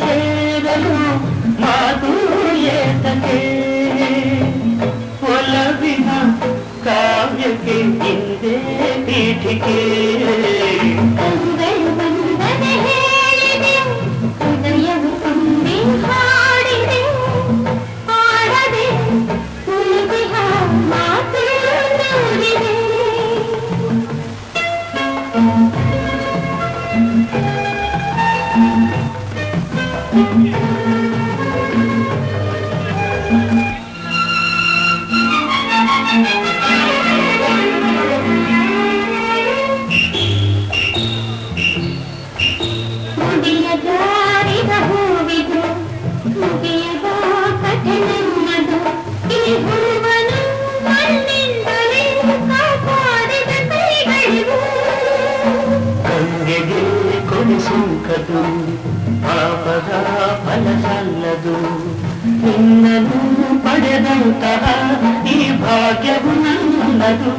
సేవలు మాదు ఏతకే ఒలవిన కావ్యకే ఇందే పీఠికే. ಸುಂಕದು ಪಾಪದ ಫಲ ಸಲ್ಲದು ನಿನ್ನನ್ನು ಪಡೆದಂತಹ ಈ ಭಾಗ್ಯವು ನನ್ನದು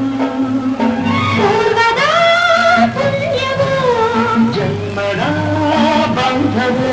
ಜನ್ಮದ ಬಂಧವು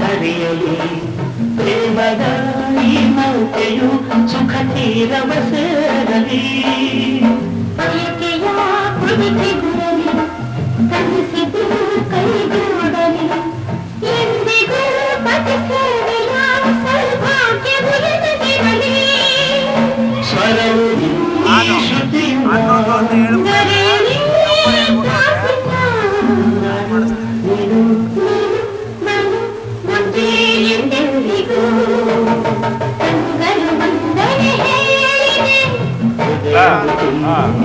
ಹರಿಯಲಿ ದೇವದಾಯಿ ನೌಕೆಯು ಸುಖ ತೀರವ ಸೇರಲಿ ಬಯಕೆಯ ಕೃತಿಗುರಲಿ ಕಲಿಸಿದು ಕೈಗೂಡಲಿ ಎಂದಿಗೂ ಬದುಕಿರಲಿ ಸೌಭಾಗ್ಯವು ಎದುರಿರಲಿ lá.